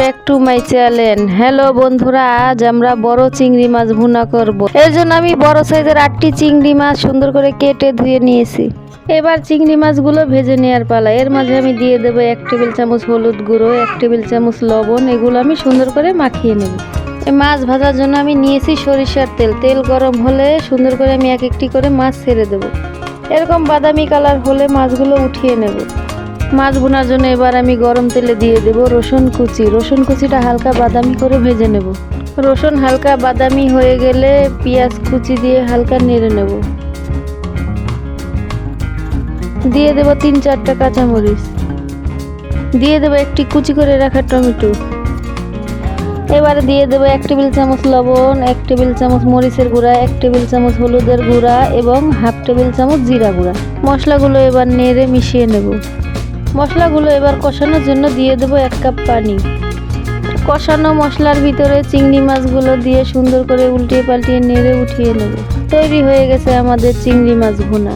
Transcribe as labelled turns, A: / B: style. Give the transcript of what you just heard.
A: Back to my channel hello বন্ধুরা, আজ আমরা বড় চিংড়ি মাছ ভুনা করব। এর জন্য আমি বড় সাইজের আটটি চিংড়ি মাছ সুন্দর করে কেটে ধুয়ে নিয়েছি। এবার চিংড়ি মাছগুলো ভেজে নেওয়ার পালা। এর মাঝে আমি দিয়ে দেবো এক টেবিল চামচ হলুদ গুঁড়ো, এক টেবিল চামচ লবণ, এগুলো আমি সুন্দর করে মাখিয়ে নেব। মাছ ভাজার জন্য আমি নিয়েছি সরিষার তেল। তেল গরম হলে সুন্দর করে আমি এক একটি করে মাছ ছেড়ে দেবো। এরকম বাদামি কালার হলে মাছগুলো উঠিয়ে নেব। মাছ বোনার জন্য এবার আমি গরম তেলে দিয়ে দেব রসুন কুচি। রসুন কুচিটা হালকা বাদামি করে ভেজে নেব। রসুন হালকা বাদামি হয়ে গেলে পেঁয়াজ কুচি দিয়ে হালকা নেড়ে নেব। দিয়ে দেব তিন চারটা কাঁচামরিচ। দিয়ে দেবো একটি কুচি করে রাখা টমেটো। এবারে দিয়ে দেবো এক টেবিল চামচ লবণ, এক টেবিল চামচ মরিচের গুঁড়া, এক টেবিল চামচ হলুদের গুঁড়া এবং হাফ টেবিল চামচ জিরা গুঁড়া। মশলাগুলো এবার নেড়ে মিশিয়ে নেব। মশলাগুলো এবার কষানোর জন্য দিয়ে দেবো এক কাপ পানি। কষানো মশলার ভিতরে চিংড়ি মাছগুলো দিয়ে সুন্দর করে উল্টিয়ে পাল্টিয়ে নেড়ে উঠিয়ে নেব। তৈরি হয়ে গেছে আমাদের চিংড়ি মাছ ভুনা।